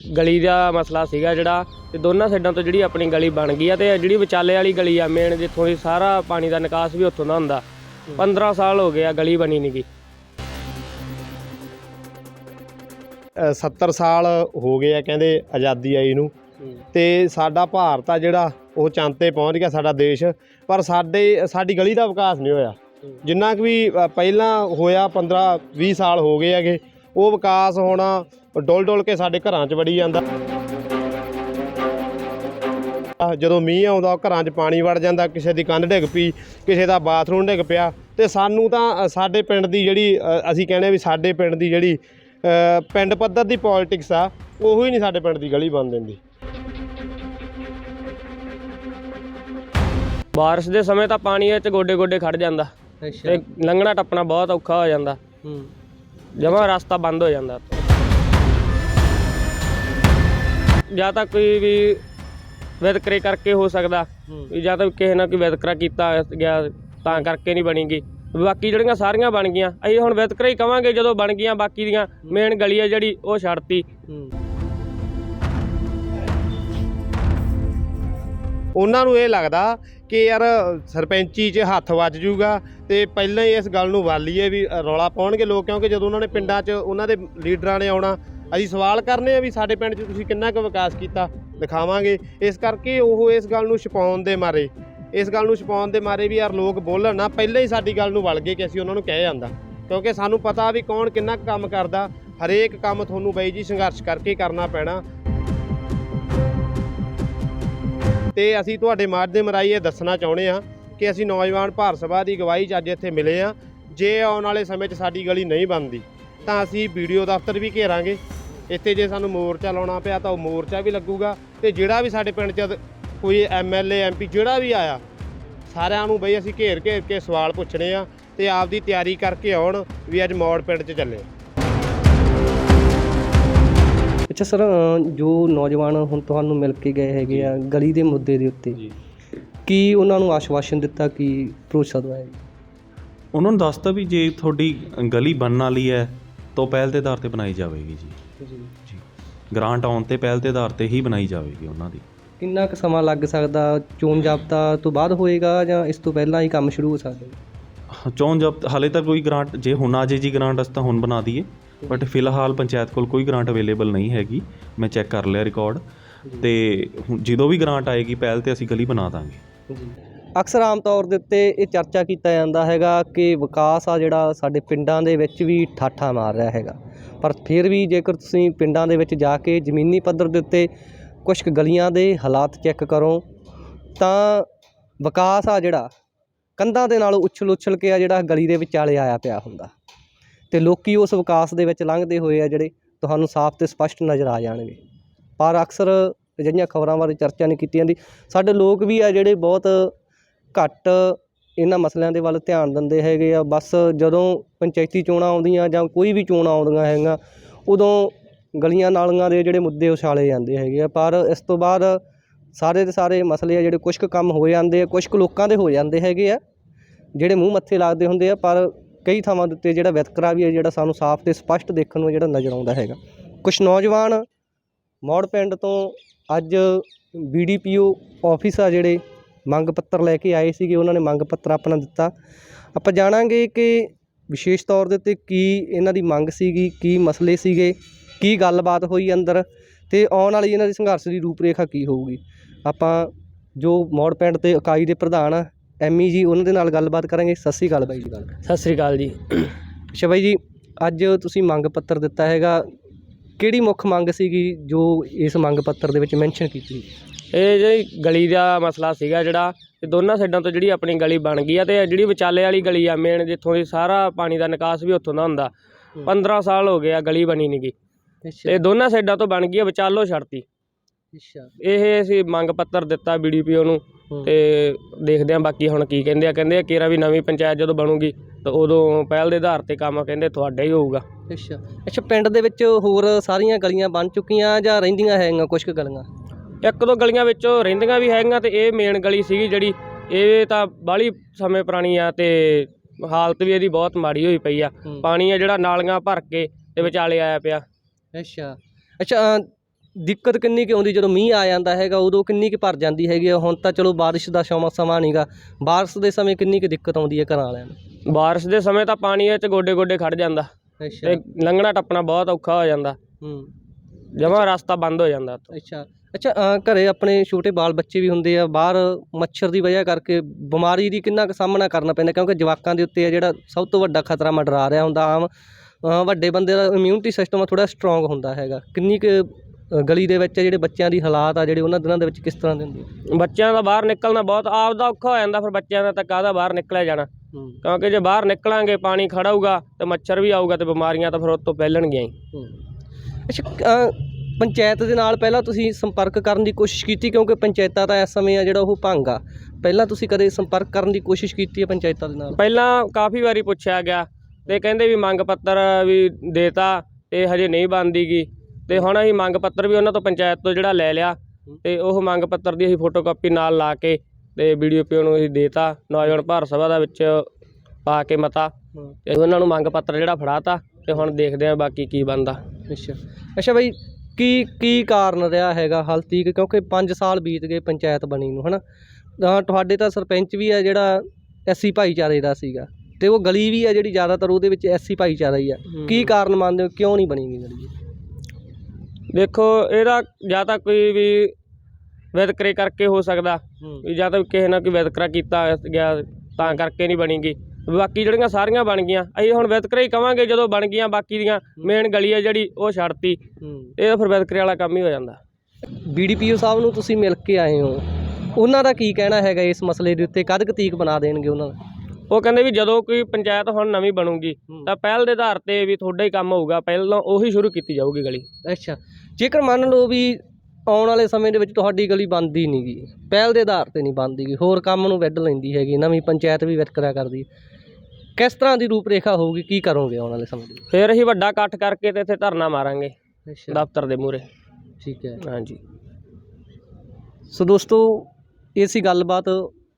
ਗਲੀ ਦਾ ਮਸਲਾ ਸੀਗਾ ਜਿਹੜਾ ਤੇ ਦੋਨਾਂ ਸਾਈਡਾਂ ਤੋਂ ਜਿਹੜੀ ਆਪਣੀ ਗਲੀ ਬਣ ਗਈ ਆ ਤੇ ਜਿਹੜੀ ਵਿਚਾਲੇ ਵਾਲੀ ਗਲੀ ਆ ਮੇਨ ਜਿੱਥੋਂ ਦੀ ਸਾਰਾ ਪਾਣੀ ਦਾ ਨਿਕਾਸ ਵੀ ਉੱਥੋਂ ਦਾ ਹੁੰਦਾ। 15 ਸਾਲ ਹੋ ਗਏ ਆ ਗਲੀ ਬਣੀ ਨਹੀਂ ਗੀ। 70 ਸਾਲ ਹੋ ਗਏ ਆ ਕਹਿੰਦੇ ਆਜ਼ਾਦੀ ਆਈ ਨੂੰ। ਤੇ ਸਾਡਾ ਭਾਰਤ ਆ ਜਿਹੜਾ, ਉਹ ਚੰਦ ਤੇ ਪਹੁੰਚ ਗਿਆ ਸਾਡਾ ਦੇਸ਼, ਪਰ ਸਾਡੇ, ਸਾਡੀ ਗਲੀ ਦਾ ਵਿਕਾਸ ਨਹੀਂ ਹੋਇਆ। ਜਿੰਨਾ ਕੁ ਵੀ ਪਹਿਲਾਂ ਹੋਇਆ 15 20 ਸਾਲ ਹੋ ਗਏ ਹੈਗੇ ਉਹ ਵਿਕਾਸ ਹੋਣਾ ਡੋਲ ਡੋਲ ਕੇ ਸਾਡੇ ਘਰਾਂ 'ਚ ਵੜੀ ਜਾਂਦਾ। ਜਦੋਂ ਮੀਂਹ ਆਉਂਦਾ ਘਰਾਂ 'ਚ ਪਾਣੀ ਵੜ ਜਾਂਦਾ ਕਿਸੇ ਦੀ ਕੰਧ ਡਿੱਗ ਪਈ ਕਿਸੇ ਦਾ ਬਾਥਰੂਮ ਡਿੱਗ ਪਿਆ। ਤੇ ਸਾਨੂੰ ਤਾਂ ਸਾਡੇ ਪਿੰਡ ਦੀ ਜਿਹੜੀ ਅਸੀਂ ਕਹਿੰਦੇ ਵੀ ਸਾਡੇ ਪਿੰਡ ਦੀ ਜਿਹੜੀ ਪਿੰਡ ਪੱਧਰ ਦੀ ਪੋਲਿਟਿਕਸ ਆ ਉਹੋ ਹੀ ਨਹੀਂ ਸਾਡੇ ਪਿੰਡ ਦੀ ਗਲੀ ਬਣ ਦਿੰਦੀ। ਬਾਰਿਸ਼ ਦੇ ਸਮੇਂ ਤਾਂ ਪਾਣੀ ਵਿੱਚ ਗੋਡੇ ਗੋਡੇ ਖੜ ਜਾਂਦਾ ਤੇ ਲੰਘਣਾ ਟੱਪਣਾ ਬਹੁਤ ਔਖਾ ਹੋ ਜਾਂਦਾ। ਹੂੰ। ਜਮਾ ਰਸਤਾ ਬੰਦ ਹੋ ਜਾਂਦਾ ਜਾਂ ਤਾਂ ਕੋਈ ਵੀ ਵਿਤਕਰੇ ਕਰਕੇ ਹੋ ਸਕਦਾ ਵੀ ਜਾਂ ਤਾਂ ਕਿਸੇ ਨਾਲ ਕੋਈ ਵਿਤਕਰਾ ਕੀਤਾ ਗਿਆ ਤਾਂ ਕਰਕੇ ਨਹੀਂ ਬਣੀਗੀ। ਬਾਕੀ ਜਿਹੜੀਆਂ ਸਾਰੀਆਂ ਬਣ ਗਈਆਂ ਅਸੀਂ ਹੁਣ ਵਿਤਕਰਾ ਹੀ ਕਵਾਂਗੇ ਜਦੋਂ ਬਣ ਗਈਆਂ ਬਾਕੀ ਦੀਆਂ ਮੇਨ ਗਲੀ ਆ ਜਿਹੜੀ ਉਹ ਛੱਡਤੀ। ਉਹਨਾਂ ਨੂੰ ਇਹ ਲੱਗਦਾ ਕਿ ਯਾਰ ਸਰਪੰਚੀ 'ਚ ਹੱਥ ਵੱਜ ਜੂਗਾ ਤੇ ਪਹਿਲਾਂ ਹੀ ਇਸ ਗੱਲ ਨੂੰ ਵਾਲੀਏ ਵੀ ਰੌਲਾ ਪਾਉਣਗੇ ਲੋਕ, ਕਿਉਂਕਿ ਜਦੋਂ ਉਹਨਾਂ ਨੇ ਪਿੰਡਾਂ 'ਚ ਉਹਨਾਂ ਦੇ ਲੀਡਰਾਂ ਨੇ ਆਉਣਾ, ਅਸੀਂ ਸਵਾਲ ਕਰਨੇ ਆ ਵੀ ਸਾਡੇ ਪਿੰਡ 'ਚ ਤੁਸੀਂ ਕਿੰਨਾ ਕੁ ਵਿਕਾਸ ਕੀਤਾ, ਦਿਖਾਵਾਂਗੇ। ਇਸ ਕਰਕੇ ਉਹ ਇਸ ਗੱਲ ਨੂੰ ਛਪਾਉਣ ਦੇ ਮਾਰੇ, ਇਸ ਗੱਲ ਨੂੰ ਛਪਾਉਣ ਦੇ ਮਾਰੇ ਵੀ ਯਾਰ ਲੋਕ ਬੋਲਣ ਨਾ, ਪਹਿਲਾਂ ਹੀ ਸਾਡੀ ਗੱਲ ਨੂੰ ਵਲ ਗਏ ਕਿ ਅਸੀਂ ਉਹਨਾਂ ਨੂੰ ਕਹਿ ਜਾਂਦਾ। ਕਿਉਂਕਿ ਸਾਨੂੰ ਪਤਾ ਵੀ ਕੌਣ ਕਿੰਨਾ ਕੁ ਕੰਮ ਕਰਦਾ, ਹਰੇਕ ਕੰਮ ਤੁਹਾਨੂੰ ਬਾਈ ਜੀ ਸੰਘਰਸ਼ ਕਰਕੇ ਕਰਨਾ ਪੈਣਾ। ਤੇ ਅਸੀਂ ਤੁਹਾਡੇ ਮਾਧਿਅਮ ਰਾਹੀਂ ਇਹ ਦੱਸਣਾ ਚਾਹੁੰਦੇ ਆ ਕਿ ਅਸੀਂ ਨੌਜਵਾਨ ਭਾਰਤ ਸਭਾ ਦੀ ਅਗਵਾਈ 'ਚ ਅੱਜ ਇੱਥੇ ਮਿਲੇ ਆ ਜੇ ਆਉਣ ਵਾਲੇ ਸਮੇਂ 'ਚ ਸਾਡੀ ਗਲੀ ਨਹੀਂ ਬਣਦੀ ਤਾਂ ਅਸੀਂ ਵੀਡੀਓ ਦਫ਼ਤਰ ਵੀ ਘੇਰਾਂਗੇ। ਇੱਥੇ ਜੇ ਸਾਨੂੰ ਮੋਰਚਾ ਲਾਉਣਾ ਪਿਆ ਤਾਂ ਉਹ ਮੋਰਚਾ ਵੀ ਲੱਗੂਗਾ। ਤੇ ਜਿਹੜਾ ਵੀ ਸਾਡੇ ਪਿੰਡ 'ਚ ਕੋਈ ਐਮਐਲਏ ਐਮਪੀ ਜਿਹੜਾ ਵੀ ਆਇਆ ਸਾਰਿਆਂ ਨੂੰ ਬਈ ਅਸੀਂ ਘੇਰ ਘੇਰ ਕੇ ਸਵਾਲ ਪੁੱਛਣੇ ਆ ਤੇ ਆਪਦੀ ਤਿਆਰੀ ਕਰਕੇ ਆਉਣ ਵੀ ਅੱਜ ਮੌੜ ਪਿੰਡ 'ਚ ਚੱਲੇ। ਅੱਛਾ ਸਰ ਜੋ ਨੌਜਵਾਨ ਹੁਣ ਤੁਹਾਨੂੰ ਮਿਲ ਕੇ ਗਏ ਹੈਗੇ ਆ ਗਲੀ ਦੇ ਮੁੱਦੇ ਦੇ ਉੱਤੇ ਕੀ ਉਹਨਾਂ ਨੂੰ ਆਸ਼ਵਾਸਨ ਦਿੱਤਾ ਕਿ ਭਰੋਸਾ ਦਵਾਇਆ ਜੀ? ਉਹਨਾਂ ਨੂੰ ਦੱਸਤਾ ਵੀ ਜੇ ਤੁਹਾਡੀ ਗਲੀ ਬਣਨ ਵਾਲੀ ਹੈ ਤਾਂ ਪਹਿਲ ਦੇ ਆਧਾਰ ਤੇ ਬਣਾਈ ਜਾਵੇਗੀ ਜੀ। ਜੀ। ਗ੍ਰਾਂਟ ਆਉਣ ਤੇ ਪਹਿਲ ਦੇ ਆਧਾਰ ਤੇ ਹੀ ਬਣਾਈ ਜਾਵੇਗੀ ਉਹਨਾਂ ਦੀ। ਕਿੰਨਾ ਕੁ ਸਮਾਂ ਲੱਗ ਸਕਦਾ? ਚੋਣ ਜਾਬਤਾ ਤੋਂ ਬਾਅਦ ਹੋਏਗਾ ਜਾਂ ਇਸ ਤੋਂ ਪਹਿਲਾਂ ਹੀ ਕੰਮ ਸ਼ੁਰੂ ਹੋ ਸਕਦਾ? ਹਾਂ, ਚੋਣ ਜਬ ਹਾਲੇ ਤੱਕ ਕੋਈ ਗ੍ਰਾਂਟ ਜੇ ਹੁਣ ਆ ਜੇ ਜੀ ਗ੍ਰਾਂਟ ਅਸੀਂ ਤਾਂ ਹੁਣ ਬਣਾ ਦਈਏ। ਬਟ ਫਿਲਹਾਲ ਪੰਚਾਇਤ ਕੋਲ ਕੋਈ ਗ੍ਰਾਂਟ ਅਵੇਲੇਬਲ ਨਹੀਂ ਹੈਗੀ। ਮੈਂ ਚੈੱਕ ਕਰ ਲਿਆ ਰਿਕਾਰਡ ਤੇ ਹੁਣ ਜਦੋਂ ਵੀ ਗ੍ਰਾਂਟ ਆਏਗੀ ਪਹਿਲ ਤੇ ਅਸੀਂ ਗਲੀ ਬਣਾ ਦਾਂਗੇ। ਅਕਸਰ ਆਮ ਤੌਰ ਦੇ ਉੱਤੇ ਇਹ ਚਰਚਾ ਕੀਤਾ ਜਾਂਦਾ ਹੈਗਾ ਕਿ ਵਿਕਾਸ ਆ ਜਿਹੜਾ ਸਾਡੇ ਪਿੰਡਾਂ ਦੇ ਵਿੱਚ ਵੀ ਠਾਠਾ ਮਾਰ ਰਿਹਾ ਹੈਗਾ। ਪਰ ਫਿਰ ਵੀ ਜੇਕਰ ਤੁਸੀਂ ਪਿੰਡਾਂ ਦੇ ਵਿੱਚ ਜਾ ਕੇ ਜ਼ਮੀਨੀ ਪੱਧਰ ਦੇ ਉੱਤੇ ਕੁਝ ਗਲੀਆਂ ਦੇ ਹਾਲਾਤ ਚੈੱਕ ਕਰੋ, ਤਾਂ ਵਿਕਾਸ ਆ ਜਿਹੜਾ ਕੰਧਾਂ ਦੇ ਨਾਲ ਉਛਲ ਉਛਲ ਕੇ ਆ ਜਿਹੜਾ ਗਲੀ ਦੇ ਵਿਚਾਲੇ ਆਇਆ ਪਿਆ ਹੁੰਦਾ। ਤੇ ਲੋਕੀ ਉਸ ਵਿਕਾਸ ਦੇ ਵਿੱਚ ਲੰਘਦੇ ਹੋਏ ਆ ਜਿਹੜੇ ਤੁਹਾਨੂੰ ਸਾਫ਼ ਤੇ ਸਪਸ਼ਟ ਨਜ਼ਰ ਆ ਜਾਣਗੇ। ਪਰ ਅਕਸਰ ਅਜਿਹੀਆਂ ਖਬਰਾਂ ਬਾਰੇ ਚਰਚਾ ਨਹੀਂ ਕੀਤੀ ਜਾਂਦੀ। ਸਾਡੇ ਲੋਕ ਵੀ ਆ ਜਿਹੜੇ ਬਹੁਤ ਘੱਟ ਇਹਨਾਂ ਮਸਲਿਆਂ ਦੇ ਵੱਲ ਧਿਆਨ ਦਿੰਦੇ ਹੈਗੇ ਆ। ਬਸ ਜਦੋਂ ਪੰਚਾਇਤੀ ਚੋਣਾਂ ਆਉਂਦੀਆਂ ਜਾਂ ਕੋਈ ਵੀ ਚੋਣਾਂ ਆਉਂਦੀਆਂ ਹੈਗੀਆਂ, ਉਦੋਂ ਗਲੀਆਂ ਨਾਲੀਆਂ ਦੇ ਜਿਹੜੇ ਮੁੱਦੇ ਉਛਾਲੇ ਜਾਂਦੇ ਹੈਗੇ ਆ। ਪਰ ਇਸ ਤੋਂ ਬਾਅਦ ਸਾਰੇ ਦੇ ਸਾਰੇ ਮਸਲੇ ਆ ਜਿਹੜੇ ਕੁਝ ਕੁ ਕੰਮ ਹੋ ਜਾਂਦੇ ਆ ਕੁਝ ਕੁ ਲੋਕਾਂ ਦੇ ਹੋ ਜਾਂਦੇ ਹੈਗੇ ਆ, ਜਿਹੜੇ ਮੂੰਹ ਮੱਥੇ ਲੱਗਦੇ ਹੁੰਦੇ ਆ। ਪਰ ਕਈ ਥਾਵਾਂ ਦੇ ਉੱਤੇ ਜਿਹੜਾ ਵਿਤਕਰਾ ਵੀ ਹੈ ਜਿਹੜਾ ਸਾਨੂੰ ਸਾਫ਼ ਤੇ ਸਪਸ਼ਟ ਦੇਖਣ ਨੂੰ ਜਿਹੜਾ ਨਜ਼ਰ ਆਉਂਦਾ ਹੈਗਾ। ਕੁਝ ਨੌਜਵਾਨ ਮੌੜ ਪਿੰਡ ਤੋਂ ਅੱਜ ਬੀਡੀਪੀਓ ਆਫਿਸ ਆ ਜਿਹੜੇ ਮੰਗ ਪੱਤਰ ਲੈ ਕੇ ਆਏ ਸੀਗੇ ਉਹਨਾਂ ਨੇ ਮੰਗ ਪੱਤਰ ਆਪਣਾ ਦਿੱਤਾ। ਆਪਾਂ ਜਾਣਾਂਗੇ ਕਿ ਵਿਸ਼ੇਸ਼ ਤੌਰ ਦੇ ਉੱਤੇ ਕੀ ਇਹਨਾਂ ਦੀ ਮੰਗ ਸੀਗੀ ਕੀ ਮਸਲੇ ਸੀਗੇ ਕੀ ਗੱਲਬਾਤ ਹੋਈ ਅੰਦਰ ਤੇ ਆਉਣ ਵਾਲੀ ਇਹਨਾਂ ਦੀ ਸੰਘਰਸ਼ ਦੀ ਰੂਪਰੇਖਾ ਕੀ ਹੋਊਗੀ। ਆਪਾਂ ਜੋ ਮੌੜ ਪਿੰਡ ਤੇ ਇਕਾਈ ਦੇ ਪ੍ਰਧਾਨ ਆ ਐਮੀ ਜੀ ਉਹਨਾਂ ਦੇ ਨਾਲ ਗੱਲਬਾਤ ਕਰਾਂਗੇ। ਸਤਿ ਸ੍ਰੀ ਅਕਾਲ ਬਾਈ ਜੀ ਗੱਲ ਸਤਿ ਸ੍ਰੀ ਅਕਾਲ ਜੀ। ਅੱਛਾ ਬਾਈ ਜੀ ਅੱਜ ਤੁਸੀਂ ਮੰਗ ਪੱਤਰ ਦਿੱਤਾ ਹੈਗਾ ਕਿਹੜੀ ਮੁੱਖ ਮੰਗ ਸੀਗੀ ਜੋ ਇਸ ਮੰਗ ਪੱਤਰ ਦੇ ਵਿੱਚ ਮੈਂਸ਼ਨ ਕੀਤੀ ਇਹ ਜਿਹੜੀ ਗਲੀ ਦਾ ਮਸਲਾ ਸੀਗਾ ਜਿਹੜਾ ਤੇ ਦੋਨਾਂ ਸਾਈਡਾਂ ਤੋਂ ਜਿਹੜੀ ਆਪਣੀ ਗਲੀ ਬਣ ਗਈ ਆ ਤੇ ਜਿਹੜੀ ਵਿਚਾਲੇ ਵਾਲੀ ਗਲੀ ਆ ਮੇਨ ਜਿੱਥੋਂ ਦੀ ਸਾਰਾ ਪਾਣੀ ਦਾ ਨਿਕਾਸ ਵੀ ਉੱਥੋਂ ਦਾ ਹੁੰਦਾ। 15 ਸਾਲ ਹੋ ਗਏ ਆ ਗਲੀ ਬਣੀ ਨਹੀਂ ਗੀ। ਤੇ ਦੋਨਾਂ ਸਾਈਡਾਂ ਤੋਂ ਬਣ ਗਈ ਆ ਵਿਚਾਲੋ ਛੱਡਤੀ ਅੱਛਾ। ਇਹ ਅਸੀਂ ਮੰਗ ਪੱਤਰ ਦਿੱਤਾ ਬੀਡੀਪੀਓ ਨੂੰ ਤੇ ਦੇਖਦੇ ਆਂ ਬਾਕੀ ਹੁਣ ਕੀ ਕਹਿੰਦੇ ਆ। ਕਹਿੰਦੇ ਆ ਕੇਰਾ ਵੀ ਨਵੀਂ ਪੰਚਾਇਤ ਜਦੋਂ ਬਣੂਗੀ ਤਾਂ ਉਦੋਂ ਪਹਿਲ ਦੇ ਆਧਾਰ ਤੇ ਕੰਮ ਕਹਿੰਦੇ ਤੁਹਾਡਾ ਹੀ ਹੋਊਗਾ। ਅੱਛਾ। ਅੱਛਾ ਪਿੰਡ ਦੇ ਵਿੱਚ ਹੋਰ ਸਾਰੀਆਂ ਗਲੀਆਂ ਬਣ ਚੁੱਕੀਆਂ ਜਾਂ ਰਹਿੰਦੀਆਂ ਹੈਗੀਆਂ ਕੁਝ ਕੁ ਗਲੀਆਂ? ਇੱਕ ਦੋ ਗਲੀਆਂ ਵਿੱਚੋਂ ਰਹਿੰਦੀਆਂ ਵੀ ਹੈਗੀਆਂ ਤੇ ਇਹ ਮੇਨ ਗਲੀ ਸੀਗੀ ਜਿਹੜੀ ਇਹ ਤਾਂ ਬਾਹਲੀ ਸਮੇਂ ਪੁਰਾਣੀ ਆ ਤੇ ਹਾਲਤ ਵੀ ਇਹਦੀ ਬਹੁਤ ਮਾੜੀ ਹੋਈ ਪਈ ਆ। ਹੂੰ। ਪਾਣੀ ਆ ਜਿਹੜਾ ਨਾਲੀਆਂ ਭਰ ਕੇ ਤੇ ਵਿਚਾਲੇ ਆਇਆ ਪਿਆ। ਅੱਛਾ। ਅੱਛਾ ਦਿੱਕਤ ਕਿੰਨੀ ਕੁ ਆਉਂਦੀ ਜਦੋਂ ਮੀਂਹ ਆ ਜਾਂਦਾ ਹੈਗਾ ਉਦੋਂ ਕਿੰਨੀ ਕੁ ਭਰ ਜਾਂਦੀ ਹੈਗੀ ਆ? ਹੁਣ ਤਾਂ ਚਲੋ ਬਾਰਿਸ਼ ਦਾ ਸਮਾਂ ਸਮਾਂ ਨਹੀਂਗਾ ਬਾਰਿਸ਼ ਦੇ ਸਮੇਂ ਕਿੰਨੀ ਕੁ ਦਿੱਕਤ ਆਉਂਦੀ ਹੈ ਘਰਾਂ ਵਾਲਿਆਂ ਨੂੰ? ਬਾਰਿਸ਼ ਦੇ ਸਮੇਂ ਤਾਂ ਪਾਣੀ ਵਿੱਚ ਗੋਡੇ ਗੋਡੇ ਖੜ ਜਾਂਦਾ। ਅੱਛਾ। ਤੇ ਲੰਘਣਾ ਟੱਪਣਾ ਬਹੁਤ ਔਖਾ ਹੋ ਜਾਂਦਾ। ਹੂੰ। ਜਮਾਂ ਰਸਤਾ ਬੰਦ ਹੋ ਜਾਂਦਾ ਉੱਥੋਂ। ਅੱਛਾ। ਅੱਛਾ ਅ, ਘਰੇ ਆਪਣੇ ਛੋਟੇ ਬਾਲ ਬੱਚੇ ਵੀ ਹੁੰਦੇ ਆ ਬਾਹਰ ਮੱਛਰ ਦੀ ਵਜ੍ਹਾ ਕਰਕੇ ਬਿਮਾਰੀ ਦੀ ਕਿੰਨਾ ਕੁ ਸਾਹਮਣਾ ਕਰਨਾ ਪੈਂਦਾ ਕਿਉਂਕਿ ਜਵਾਕਾਂ ਦੇ ਉੱਤੇ ਆ ਜਿਹੜਾ ਸਭ ਤੋਂ ਵੱਡਾ ਖਤਰਾ ਮੰਡਰਾ ਰਿਹਾ ਹੁੰਦਾ ਆਮ ਵੱਡੇ ਬੰਦੇ ਦਾ ਇਮਿਊਨਿਟੀ ਸਿਸਟਮ ਥੋੜਾ ਸਟਰੋਂਗ ਹੁੰਦਾ ਹੈਗਾ। ਕਿੰਨੀ ਕੁ ਗਲੀ ਦੇ ਵਿੱਚ ਜਿਹੜੇ ਬੱਚਿਆਂ ਦੀ ਹਾਲਾਤ ਆ ਜਿਹੜੇ ਉਹਨਾਂ ਦਿਨਾਂ ਦੇ ਵਿੱਚ ਕਿਸ ਤਰ੍ਹਾਂ ਦੇ ਹੁੰਦੇ ਬੱਚਿਆਂ ਦਾ ਬਾਹਰ ਨਿਕਲਣਾ ਬਹੁਤ ਆਪ ਦਾ ਔਖਾ ਹੋ ਜਾਂਦਾ ਫਿਰ ਬੱਚਿਆਂ ਦਾ ਤਾਂ ਕਾਹਦਾ ਬਾਹਰ ਨਿਕਲਿਆ ਜਾਣਾ। ਕਿਉਂਕਿ ਜੇ ਬਾਹਰ ਨਿਕਲਾਂਗੇ ਪਾਣੀ ਖੜਾ ਹੋਊਗਾ ਤੇ ਮੱਛਰ ਵੀ ਆਊਗਾ ਤੇ ਬਿਮਾਰੀਆਂ ਤਾਂ ਫਿਰ ਉਹ ਤੋਂ ਫੈਲਣਗੀਆਂ ਹੀ। ਅੱਛਾ ਪੰਚਾਇਤ ਦੇ ਨਾਲ ਪਹਿਲਾਂ ਤੁਸੀਂ ਸੰਪਰਕ ਕਰਨ ਦੀ ਕੋਸ਼ਿਸ਼ ਕੀਤੀ? ਕਿਉਂਕਿ ਪੰਚਾਇਤਾਂ ਤਾਂ ਇਸ ਸਮੇਂ ਆ ਜਿਹੜਾ ਉਹ ਭੰਗ ਆ। ਪਹਿਲਾਂ ਤੁਸੀਂ ਕਦੇ ਸੰਪਰਕ ਕਰਨ ਦੀ ਕੋਸ਼ਿਸ਼ ਕੀਤੀ ਹੈ ਪੰਚਾਇਤਾਂ ਦੇ ਨਾਲ? ਪਹਿਲਾਂ ਕਾਫੀ ਵਾਰੀ ਪੁੱਛਿਆ ਗਿਆ ਤੇ ਕਹਿੰਦੇ ਵੀ ਮੰਗ ਪੱਤਰ ਵੀ ਦੇਤਾ ਤੇ ਹਜੇ ਨਹੀਂ ਬਣਦੀਗੀ ਤੇ ਹੁਣ ਅਸੀਂ ਮੰਗ ਪੱਤਰ ਵੀ ਉਹਨਾਂ ਤੋਂ ਪੰਚਾਇਤ ਤੋਂ ਜਿਹੜਾ ਲੈ ਲਿਆ ਤੇ ਉਹ ਮੰਗ ਪੱਤਰ ਦੀ ਅਸੀਂ ਫੋਟੋਕਾਪੀ ਨਾਲ ਲਾ ਕੇ ਤੇ ਵੀਡੀਓ ਪੀਓ ਨੂੰ ਅਸੀਂ ਦੇਤਾ ਨੌਜਵਾਨ ਭਾਰਤ ਸਭਾ ਦਾ ਵਿੱਚ ਪਾ ਕੇ ਮਤਾ। ਤੇ ਉਹਨਾਂ ਨੂੰ ਮੰਗ ਪੱਤਰ ਜਿਹੜਾ ਫੜਾਤਾ ਤੇ ਹੁਣ ਦੇਖਦੇ ਆਂ ਬਾਕੀ ਕੀ ਬਣਦਾ। ਅੱਛਾ। ਅੱਛਾ ਬਈ ਕੀ ਕੀ ਕਾਰਨ ਰਿਹਾ ਹੈਗਾ ਹਾਲ ਤੀਕ? ਕਿਉਂਕਿ 5 ਸਾਲ ਬੀਤ ਗਏ ਪੰਚਾਇਤ ਬਣੀ ਨੂੰ ਹਨਾ? ਤਾਂ ਤੁਹਾਡੇ ਤਾਂ ਸਰਪੰਚ ਵੀ ਆ ਜਿਹੜਾ ਐਸੀ ਭਾਈਚਾਰੇ ਦਾ ਸੀਗਾ ਤੇ ਉਹ ਗਲੀ ਵੀ ਆ ਜਿਹੜੀ ਜ਼ਿਆਦਾਤਰ ਉਹਦੇ ਵਿੱਚ ਐਸੀ ਭਾਈਚਾਰਾ ਹੀ ਆ। ਕੀ ਕਾਰਨ ਮੰਨਦੇ ਹੋ? ਕਿਉਂ ਨਹੀਂ ਬਣੀ ਗਲੀ ਦੇਖੋ ਇਹਦਾ ਜਾਂ ਤਾਂ ਕੋਈ ਵੀ ਵਿਤਕਰੇ ਕਰਕੇ ਹੋ ਸਕਦਾ। ਵੀ ਜਾਂ ਤਾਂ ਕਿਸੇ ਨਾਲ ਕੋਈ ਵਿਤਕਰਾ ਕੀਤਾ ਗਿਆ ਤਾਂ ਕਰਕੇ ਨਹੀਂ ਬਣੀਗੀ। ਬਾਕੀ ਜਿਹੜੀਆਂ ਸਾਰੀਆਂ ਬਣ ਗਈਆਂ ਅਸੀਂ ਹੁਣ ਵਿਤਕਰੇ ਹੀ ਕਵਾਂਗੇ ਜਦੋਂ ਬਣ ਗਈਆਂ ਬਾਕੀ ਦੀਆਂ ਮੇਨ ਗਲੀ ਜਿਹੜੀ ਉਹ ਛੱਡਤੀ। ਇਹ ਤਾਂ ਫਿਰ ਵਿਤਕਰੇ ਵਾਲਾ ਕੰਮ ਹੀ ਹੋ ਜਾਂਦਾ। ਬੀਡੀਪੀਓ ਸਾਹਿਬ ਨੂੰ ਤੁਸੀਂ ਮਿਲ ਕੇ ਆਏ ਹੋ। ਉਹਨਾਂ ਦਾ ਕੀ ਕਹਿਣਾ ਹੈਗਾ ਇਸ ਮਸਲੇ ਦੇ ਉੱਤੇ? ਕਦ ਕੁ ਤੀਕ ਬਣਾ ਦੇਣਗੇ ਉਹਨਾਂ ਦਾ? ਉਹ ਕਹਿੰਦੇ ਵੀ ਜਦੋਂ ਕੋਈ ਪੰਚਾਇਤ ਹੁਣ ਨਵੀਂ ਬਣੂਗੀ ਤਾਂ ਪਹਿਲ ਦੇ ਆਧਾਰ ਤੇ ਵੀ ਤੁਹਾਡਾ ਹੀ ਕੰਮ ਹੋਊਗਾ। ਪਹਿਲਾਂ ਉਹੀ ਸ਼ੁਰੂ ਕੀਤੀ ਜਾਊਗੀ ਗਲੀ। ਅੱਛਾ। ਜੇਕਰ ਮੰਨ ਲਓ ਵੀ ਆਉਣ ਵਾਲੇ ਸਮੇਂ ਦੇ ਵਿੱਚ ਤੁਹਾਡੀ ਗਲੀ ਬਣਦੀ ਨਹੀਂ ਗੀ। ਪਹਿਲ ਦੇ ਆਧਾਰ ਤੇ ਨਹੀਂ ਬਣਦੀ ਗੀ। ਹੋਰ ਕੰਮ ਨੂੰ ਵਿੱਢ ਲੈਂਦੀ ਹੈਗੀ ਨਵੀਂ ਪੰਚਾਇਤ ਵੀ ਵਿਤਕਰਾ ਕਰਦੀ। ਕਿਸ ਤਰ੍ਹਾਂ ਦੀ ਰੂਪਰੇਖਾ ਹੋਊਗੀ ਕੀ ਕਰੋਗੇ ਆਉਣ ਵਾਲੇ ਸਮੇਂ ਦੇ ਵਿੱਚ? ਫਿਰ ਅਸੀਂ ਵੱਡਾ ਇਕੱਠ ਕਰਕੇ ਤੇ ਇੱਥੇ ਧਰਨਾ ਮਾਰਾਂਗੇ ਦਫ਼ਤਰ ਦੇ ਮੂਹਰੇ। ਠੀਕ ਹੈ। ਹਾਂਜੀ। ਸੋ ਦੋਸਤੋ ਇਹ ਸੀ ਗੱਲਬਾਤ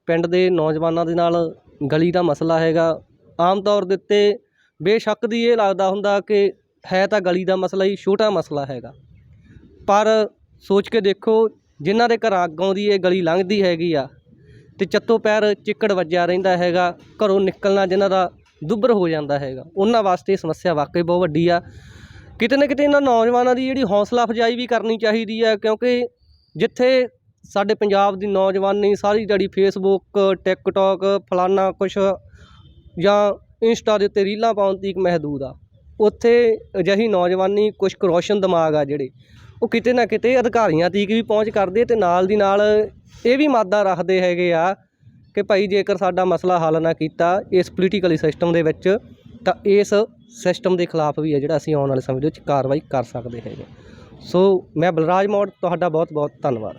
ਪਿੰਡ ਦੇ ਨੌਜਵਾਨਾਂ ਦੇ ਨਾਲ। ਗਲੀ ਦਾ ਮਸਲਾ ਹੈਗਾ। ਆਮ ਤੌਰ ਦੇ ਉੱਤੇ ਬੇਸ਼ੱਕ ਦੀ ਇਹ ਲੱਗਦਾ ਹੁੰਦਾ ਕਿ ਹੈ ਤਾਂ ਗਲੀ ਦਾ ਮਸਲਾ ਹੀ ਛੋਟਾ ਮਸਲਾ ਹੈਗਾ। ਪਰ ਸੋਚ ਕੇ ਦੇਖੋ, ਜਿਨ੍ਹਾਂ ਦੇ ਘਰਾਂ ਅੱਗੋਂ ਦੀ ਇਹ ਗਲੀ ਲੰਘਦੀ ਹੈਗੀ ਆ, ਤੇ ਚੱਤੋ ਪੈਰ ਚਿੱਕੜ ਵੱਜਿਆ ਰਹਿੰਦਾ ਹੈਗਾ, ਘਰੋਂ ਨਿਕਲਣਾ ਜਿਨ੍ਹਾਂ ਦਾ ਦੁੱਭਰ ਹੋ ਜਾਂਦਾ ਹੈਗਾ। ਉਹਨਾਂ ਵਾਸਤੇ ਇਹ ਸਮੱਸਿਆ ਵਾਕਈ ਬਹੁਤ ਵੱਡੀ ਆ। ਕਿਤੇ ਨਾ ਕਿਤੇ ਇਹਨਾਂ ਨੌਜਵਾਨਾਂ ਦੀ ਜਿਹੜੀ ਹੌਸਲਾ ਅਫਜਾਈ ਵੀ ਕਰਨੀ ਚਾਹੀਦੀ ਆ, ਕਿਉਂਕਿ ਜਿੱਥੇ ਸਾਡੇ ਪੰਜਾਬ ਦੀ ਨੌਜਵਾਨੀ ਸਾਰੀ ਜਿਹੜੀ ਫੇਸਬੁੱਕ ਟਿਕਟੌਕ ਫਲਾਨਾ ਕੁਛ ਜਾਂ ਇੰਸਟਾ ਦੇ ਉੱਤੇ ਰੀਲਾਂ ਪਾਉਣ ਤੀਕ ਮਹਦੂਦ ਆ। ਉੱਥੇ ਅਜਿਹੀ ਨੌਜਵਾਨੀ ਕੁਛ ਕੁ ਰੋਸ਼ਨ ਦਿਮਾਗ ਆ ਜਿਹੜੇ। ਉਹ ਕਿਤੇ ਨਾ ਕਿਤੇ ਅਧਿਕਾਰੀਆਂ ਤੀਕ ਵੀ ਪਹੁੰਚ ਕਰਦੇ ਤੇ ਨਾਲ ਦੀ ਨਾਲ ਇਹ ਵੀ ਮਾਦਾ ਰੱਖਦੇ ਹੈਗੇ ਆ ਕਿ ਭਾਈ ਜੇਕਰ ਸਾਡਾ ਮਸਲਾ ਹੱਲ ਨਾ ਕੀਤਾ ਇਸ ਪੋਲੀਟੀਕਲੀ ਸਿਸਟਮ ਦੇ ਵਿੱਚ, ਤਾਂ ਇਸ ਸਿਸਟਮ ਦੇ ਖਿਲਾਫ ਵੀ ਹੈ ਜਿਹੜਾ ਅਸੀਂ ਆਉਣ ਵਾਲੇ ਸਮੇਂ ਦੇ ਵਿੱਚ ਕਾਰਵਾਈ ਕਰ ਸਕਦੇ ਹੈਗੇ। ਸੋ ਮੈਂ ਬਲਰਾਜ ਮੌੜ, ਤੁਹਾਡਾ ਬਹੁਤ ਬਹੁਤ ਧੰਨਵਾਦ।